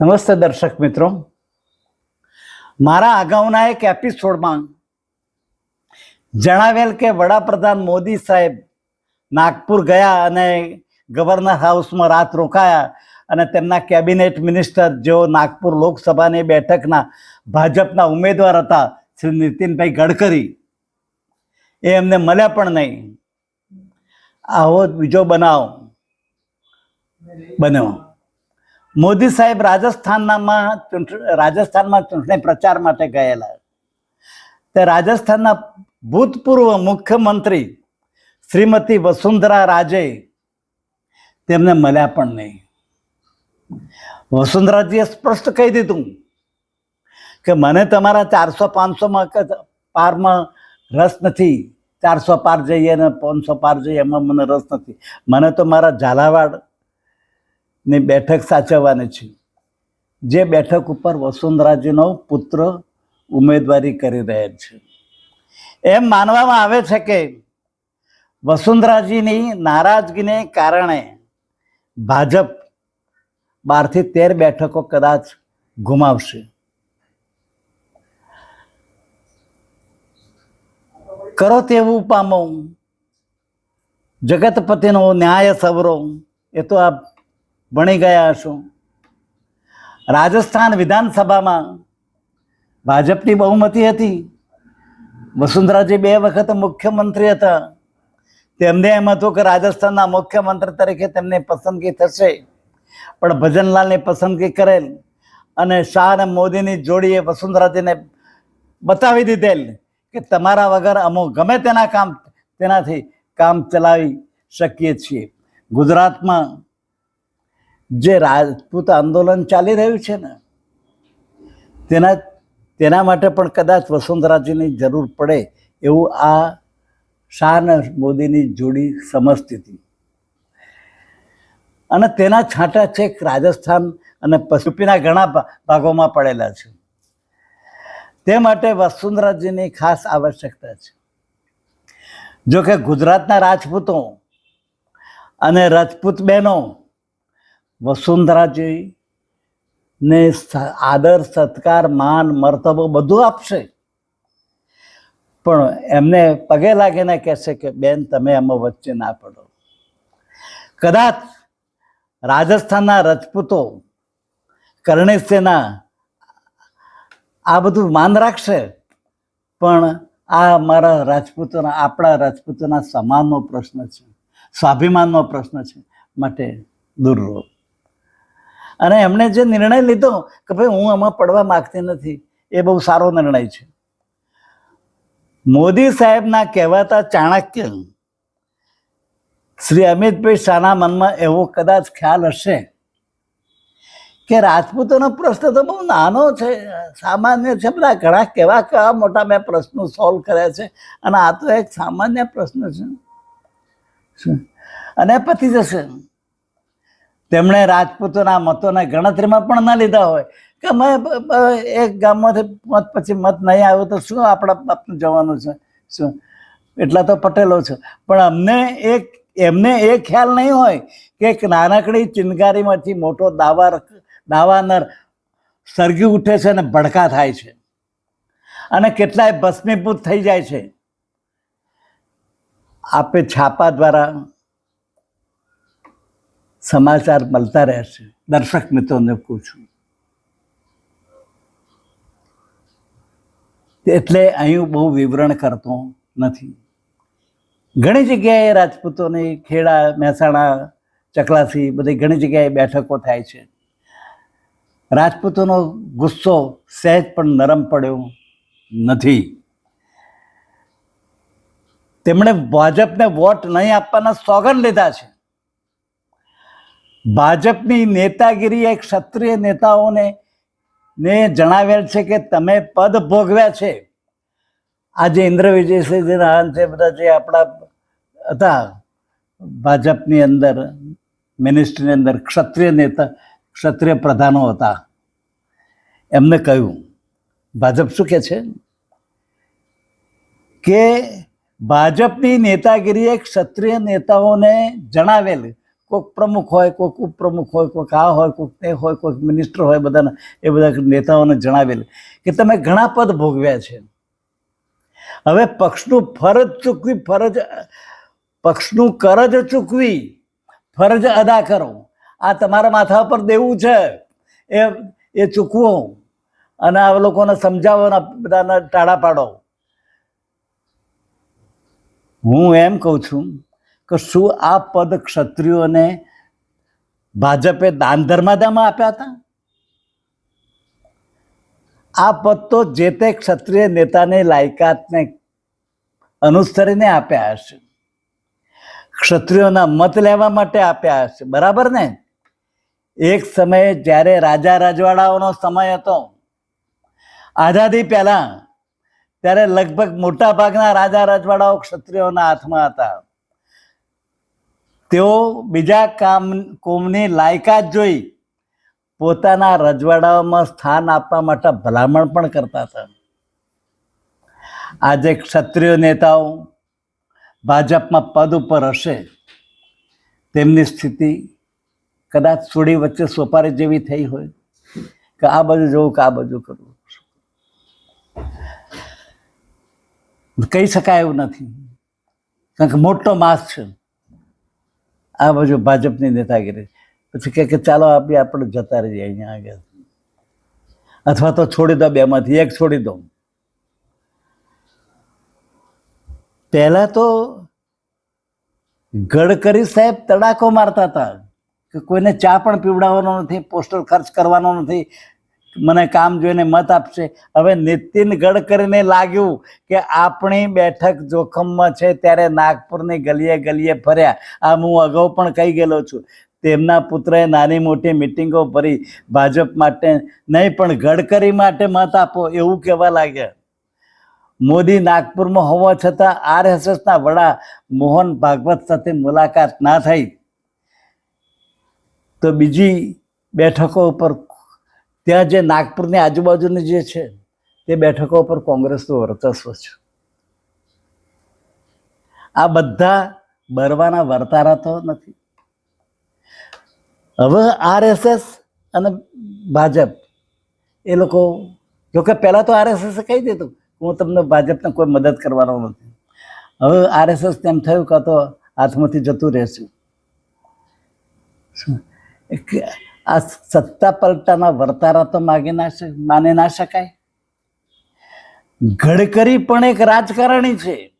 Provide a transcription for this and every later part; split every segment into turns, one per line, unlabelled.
નમસ્તે દર્શક મિત્રો. મારા અગાઉના એક એપિસોડમાં જણાવેલ કે વડાપ્રધાન મોદી સાહેબ નાગપુર ગયા અને ગવર્નર હાઉસમાં રાત રોકાયા અને તેમના કેબિનેટ મિનિસ્ટર જેઓ નાગપુર લોકસભાની બેઠકના ભાજપના ઉમેદવાર હતા શ્રી નીતિનભાઈ ગડકરી, એ એમને મળ્યા પણ નહીં. આવો બીજો બનાવ બન્યો. મોદી સાહેબ રાજસ્થાનમાં રાજસ્થાનમાં ચૂંટણી પ્રચાર માટે ગયેલા. તે રાજસ્થાનના ભૂતપૂર્વ મુખ્યમંત્રી શ્રીમતી વસુંધરા રાજે તેમને મળ્યા પણ નહીં. વસુંધરાજીએ સ્પષ્ટ કહી દીધું કે મને તમારા ચારસો પાંચસોમાં પારમાં રસ નથી. ચારસો પાર જઈએ ને પાંચસો પાર જઈએ એમાં મને રસ નથી. મને તો મારા ઝાલાવાડ ની બેઠક સાચવવાની છે. જે બેઠક ઉપર વસુંધરાજીનો પુત્ર ઉમેદવારી કરી રહ્યા છે. એમ માનવામાં આવે છે કે વસુંધરાજીની નારાજગીને કારણે ભાજપ બારથી તેર બેઠકો કદાચ ગુમાવશે. કરો તેવું પામો. જગતપતિનો ન્યાય સવરો. એ તો આપ ભણી ગયા હશો. રાજસ્થાન વિધાનસભામાં ભાજપની બહુમતી હતી. વસુંધરાજી બે વખત મુખ્યમંત્રી હતા. તેમને એમ હતું કે રાજસ્થાનના મુખ્યમંત્રી તરીકે તેમની પસંદગી થશે. પણ ભજનલાલની પસંદગી કરેલ અને શાહ અને મોદીની જોડીએ વસુંધરાજીને બતાવી દીધેલ કે તમારા વગર અમુક ગમે તેના કામ, તેનાથી કામ ચલાવી શકીએ છીએ. ગુજરાતમાં જે રાજપૂત આંદોલન ચાલી રહ્યું છે ને, તેના તેના માટે પણ કદાચ વસુંધરાજીની જરૂર પડે એવું આ શાહ અને મોદીની જોડી સમજતી હતી. અને તેના છાંટા છેક રાજસ્થાન અને પશુપીના ઘણા ભાગોમાં પડેલા છે. તે માટે વસુંધરાજીની ખાસ આવશ્યકતા છે. જો કે ગુજરાતના રાજપૂતો અને રાજપૂત બહેનો વસુંધરાજી ને આદર, સત્કાર, માન, મર્તબો બધું આપશે. પણ એમને પગે લાગીને કહેશે કે, બેન, તમે એમાં વચ્ચે ના પડો. કદાચ રાજસ્થાનના રજપૂતો કરણી આ બધું માન રાખશે, પણ આ અમારા રાજપૂતોના, આપણા રાજપૂતોના સમાનનો પ્રશ્ન છે, સ્વાભિમાનનો પ્રશ્ન છે, માટે દૂર અને એમણે જે નિર્ણય લીધો કે ભાઈ હું આમાં પડવા માગતી નથી, એ બહુ સારો નિર્ણય છે. મોદી સાહેબના કહેવાતા ચાણક્ય શ્રી અમિતભાઈ શાહના મનમાં એવો કદાચ ખ્યાલ હશે કે રાજપૂતોનો પ્રશ્ન તો બહુ નાનો છે, સામાન્ય છે, બધા ઘણા કેવા કેવા મોટા મેં પ્રશ્નો સોલ્વ કર્યા છે અને આ તો એક સામાન્ય પ્રશ્ન છે. અને પતી જશે. તેમણે રાજપૂતોના મતોને ગણતરીમાં પણ ના લીધા હોય. કે મેં બ- બ- એક ગામમાંથી મત પછી મત નહીં આવ્યો તો શું આપણા બાપનું જવાનું છે? શું? એટલા તો પટેલો છે. પણ અમને એક, એમને એ ખ્યાલ નહીં હોય કે એક નાનકડી ચિનગારીમાંથી મોટો દાવા દાવાનર સરગી ઉઠે છે અને ભડકા થાય છે. અને કેટલાય ભસ્મીભૂત થઈ જાય છે. આપે છાપા દ્વારા સમાચાર મળતા રહેશે. દર્શક મિત્રોને પૂછું એટલે અહીં બહુ વિવરણ કરતો નથી. ઘણી જગ્યાએ રાજપૂતોની ખેડા, મહેસાણા, ચકલાસી બધી ઘણી જગ્યાએ બેઠકો થાય છે. રાજપૂતોનો ગુસ્સો સહેજ પણ નરમ પડ્યો નથી. તેમણે ભાજપને વોટ નહીં આપવાના સોગંદ લીધા છે. ભાજપની નેતાગીરી એ ક્ષત્રિય નેતાઓને ને જણાવેલ છે કે તમે પદ ભોગવ્યા છે. આજે ઇન્દ્ર વિજયસિંહ નારાયણ છે, બધા જે આપણા હતા ભાજપની અંદર, મિનિસ્ટ્રીની અંદર ક્ષત્રિય નેતા, ક્ષત્રિય પ્રધાનો હતા. એમને કહ્યું, ભાજપ શું કહે છે? કે ભાજપની નેતાગીરીએ ક્ષત્રિય નેતાઓને જણાવેલ કોઈક પ્રમુખ હોય કોઈક ઉપપ્રમુખ હોય કોઈક આ હોય કોઈક તે હોય કોઈક મિનિસ્ટર હોય બધાને, એ બધા નેતાઓને જણાવેલ કે તમે ઘણા પદ ભોગવ્યા છે. હવે પક્ષનું ફરજ ચૂકવી, ફરજ, પક્ષનું કરજ ચૂકવી, ફરજ અદા કરો. આ તમારા માથા પર દેવું છે. એ એ ચૂકવો. અને આ લોકોને સમજાવો બધાને ટાળા પાડો. હું એમ કહું છું કે શું આ પદ ક્ષત્રિયોને ભાજપે દાન ધર્માદામાં આપ્યા હતા? આ પદ તો જે તે ક્ષત્રિય નેતાને લાયકાતને અનુસરીને આપ્યા હશે. ક્ષત્રિયોના મત લેવા માટે આપ્યા હશે. બરાબર ને? એક સમયે જ્યારે રાજા રજવાડાઓનો સમય હતો, આઝાદી પહેલા, ત્યારે લગભગ મોટા ભાગના રાજા રજવાડાઓ ક્ષત્રિયોના હાથમાં હતા. તેઓ બીજા કામ, કોમની લાયકાત જોઈ પોતાના રજવાડાઓમાં સ્થાન આપવા માટે ભલામણ પણ કરતા હતા. આજે ક્ષત્રિય નેતાઓ ભાજપમાં પદ ઉપર હશે. તેમની સ્થિતિ કદાચ થોડી વચ્ચે સોપારી જેવી થઈ હોય કે આ બાજુ જવું કે આ બાજુ કરવું. કહી શકાય એવું નથી. કારણ કે મોટો માસ છે. આ બાજુ ભાજપની નેતાગીરી. પછી કહે કે ચાલો આપી આપણે જતા રહીએ અહીંયા આગળ. અથવા તો છોડી દો બેમાંથી, એક છોડી દો. પહેલાં તો ગડકરી સાહેબ તડાકો મારતા હતા કે કોઈને ચા પણ પીવડાવવાનો નથી, પોસ્ટર ખર્ચ કરવાનો નથી મને કામ જોઈને મત આપશે. હવે નીતિન ગડકરીને લાગ્યું કે આપણી બેઠક જોખમમાં છે ત્યારે નાગપુરની ગલીએ ગલીએ ફર્યા. આ હું અગાઉ પણ કહી ગયેલો છું. તેમના પુત્રએ નાની મોટી મિટિંગો ભરી. ભાજપ માટે નહીં, પણ ગડકરી માટે મત આપો એવું કહેવા લાગ્યા. મોદી નાગપુરમાં હોવા છતાં આરએસએસના વડા મોહન ભાગવત સાથે મુલાકાત ના થઈ. તો બીજી બેઠકો ઉપર ત્યાં જે નાગપુરની આજુબાજુની જે છે, તે બેઠકો ઉપર કોંગ્રેસનું વર્ચસ્વ છે. આ બધા બરવાના વર્તારા તો નથી. હવે આરએસએસ અને ભાજપ, એ લોકો, જોકે પહેલાં તો આરએસએસે કહી દીધું હું તમને ભાજપને કોઈ મદદ કરવાનો નથી. હવે આરએસએસ તેમ થયું કાં તો હાથમાંથી જતું રહેશે. આ સત્તા પલટાના વર્તારા તો માગી ના માને ના શકાય. ગડકરી પણ એક રાજકારણી છે.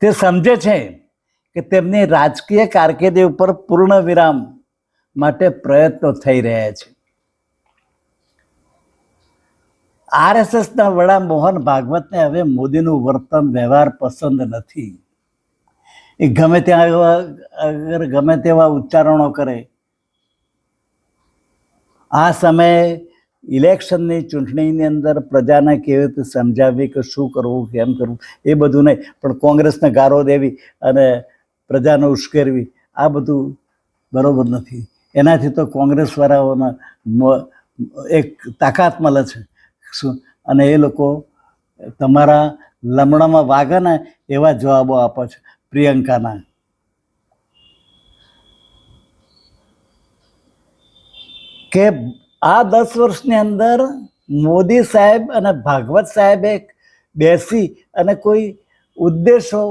તે સમજે છે કે તેમની રાજકીય કારકિર્દી ઉપર પૂર્ણ વિરામ માટે પ્રયત્નો થઈ રહ્યા છે. આરએસએસના વડા મોહન ભાગવતને હવે મોદીનું વર્તન વ્યવહાર પસંદ નથી. એ ગમે ત્યાં અગર ગમે તેવા ઉચ્ચારણો કરે આ સમયે ઇલેક્શનની ચૂંટણીની અંદર પ્રજાને કેવી રીતે સમજાવવી કે શું કરવું, કેમ કરવું, એ બધું નહીં. પણ કોંગ્રેસને ગારો દેવી અને પ્રજાને ઉશ્કેરવી, આ બધું બરાબર નથી. એનાથી તો કોંગ્રેસવાળાઓને એક તાકાત મળે છે. શું? અને એ લોકો તમારા લમણામાં વાગે ને એવા જવાબો આપે છે. પ્રિયંકાના. કે આ દસ વર્ષની અંદર મોદી સાહેબ અને ભાગવત સાહેબે બેસી અને કોઈ ઉદ્દેશો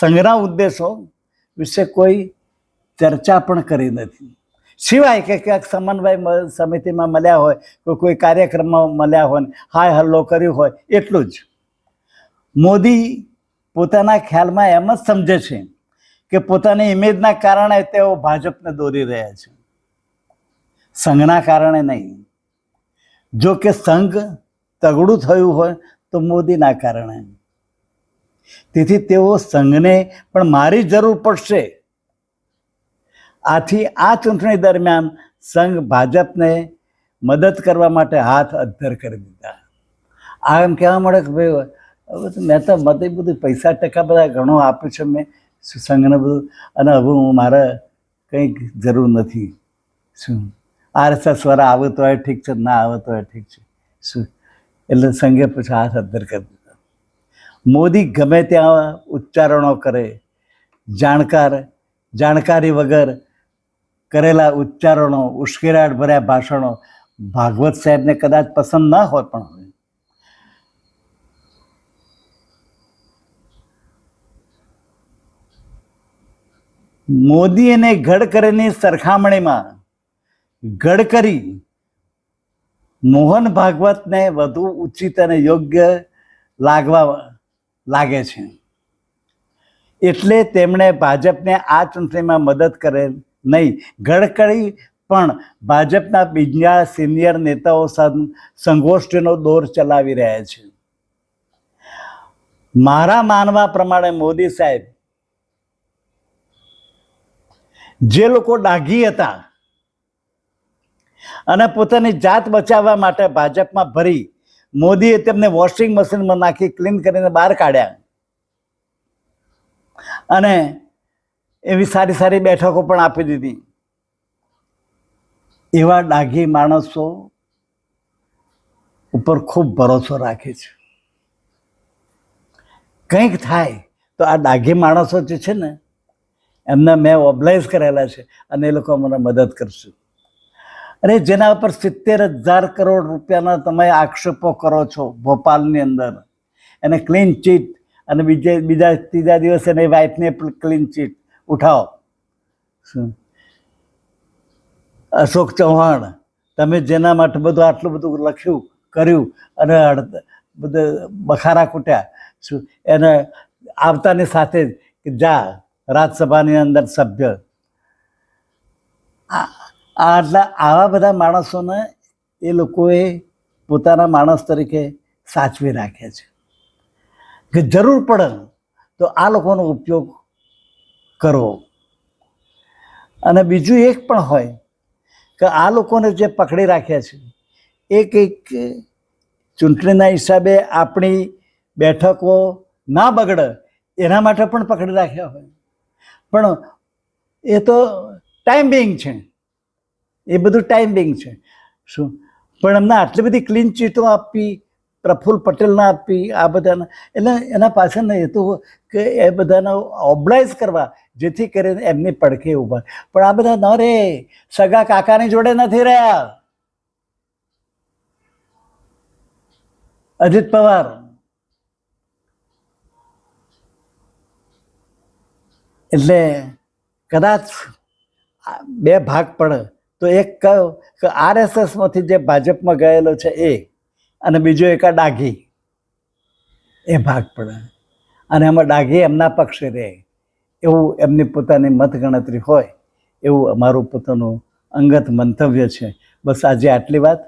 સંઘના ઉદ્દેશો વિશે કોઈ ચર્ચા પણ કરી નથી. સિવાય કે ક્યાંક સમન્વય સમિતિમાં મળ્યા હોય કે કોઈ કાર્યક્રમમાં મળ્યા હોય, હાય હલ્લો કર્યું હોય, એટલું જ. મોદી પોતાના ખ્યાલમાં એમ જ સમજે છે કે પોતાની ઇમેજના કારણે તેઓ ભાજપને દોરી રહ્યા છે. સંઘના કારણે નહીં. જો કે સંઘ તગડું થયું હોય તો મોદીના કારણે. તેથી તેઓ સંઘને પણ મારી જરૂર પડશે. આથી આ ચૂંટણી દરમિયાન સંઘ ભાજપને મદદ કરવા માટે હાથ અદ્ધર કરી દીધા. આ એમ કહેવા મળે કે ભાઈ મેં તો મતે બધું પૈસા ટકા બધા ઘણું આપ્યું છે મેં સંઘને બધું. અને હવે હું મારે કંઈક જરૂર નથી. શું? આરએસએસ વાળા આવે તો ઠીક છે, ના આવે તો ઠીક છે. શું? એટલે સંઘે પછી હાથ અદ્ધર કરી દીધા. મોદી ગમે ત્યાં ઉચ્ચારણો કરે, જાણકાર, જાણકારી વગર કરેલા ઉચ્ચારણો, ઉશ્કેરાટ ભર્યા ભાષણો ભાગવત સાહેબને કદાચ પસંદ ના હોય પણ હોય. મોદી અને ગડકરીની સરખામણીમાં ગડકરી મોહન ભાગવતને વધુ ઉચિત અને યોગ્ય લાગવા લાગે છે. એટલે તેમણે ભાજપને આ ચૂંટણીમાં મદદ કરેલ નહીં. ગડકરી પણ ભાજપના બીજા સિનિયર નેતાઓ સંગોષ્ઠીનો દોર ચલાવી રહ્યા છે. મારા માનવા પ્રમાણે મોદી સાહેબ, જે લોકો ડાઘી હતા અને પોતાની જાત બચાવવા માટે ભાજપમાં ભરી મોદીએ તેમને વોશિંગ મશીનમાં નાખી, ક્લીન કરીને બહાર કાઢ્યા. અને એવી સારી સારી બેઠકો પણ આપી દીધી. એવા ડાઘી માણસો ઉપર ખૂબ ભરોસો રાખે છે. કંઈક થાય તો આ ડાઘી માણસો જે છે ને, એમને મેં ઓબ્લાઇઝ કરેલા છે અને એ લોકો મને મદદ કરશે. અરે જેના ઉપર સિત્તેર હજાર કરોડ રૂપિયાના તમે આક્ષેપો કરો છો ભોપાલની અંદર. એને ક્લીન ચીટ અને બીજે બીજા ત્રીજા દિવસે એની વાઇફને ક્લીન ચીટ ઉઠાવો. અશોક ચૌહાણ, તમે જેના માટે બધું આટલું બધું લખ્યું, કર્યું અને બધું બખારા કૂટ્યા. શું? એને આવતાની સાથે જ કે જા રાજ્યસભાની અંદર સભ્ય. આટલા આવા બધા માણસોને એ લોકોએ પોતાના માણસ તરીકે સાચવી રાખ્યા છે. કે જરૂર પડે તો આ લોકોનો ઉપયોગ કરવો. અને બીજું એક પણ હોય કે આ લોકોને જે પકડી રાખ્યા છે એક એક ચૂંટણીના હિસાબે આપણી બેઠકો ના બગડે, એના માટે પણ પકડી રાખ્યા હોય. પણ એ તો ટાઈમ બિંગ છે. એ બધું ટાઈમિંગ છે. શું? પણ એમને આટલી બધી ક્લીન ચીટો આપી પ્રફુલ્લ પટેલના આપી, આ બધાને, એટલે એના પાછળનો હેતુ કે એ બધાને ઓબ્લાઇઝ કરવા, જેથી કરીને એમની પડખે ઊભા પણ આ બધા ન રે. સગા કાકાની જોડે નથી રહ્યા. અજિત પવાર. એટલે કદાચ બે ભાગ પડે. તો એક કયો કે આરએસએસમાંથી જે ભાજપમાં ગયેલો છે એ અને બીજો એક આ ડાઘી, એ ભાગ પડે. અને એમાં ડાઘી એમના પક્ષે રહે. એવું એમની પોતાની મતગણતરી હોય, એવું અમારું પોતાનું અંગત મંતવ્ય છે. બસ આજે આટલી વાત.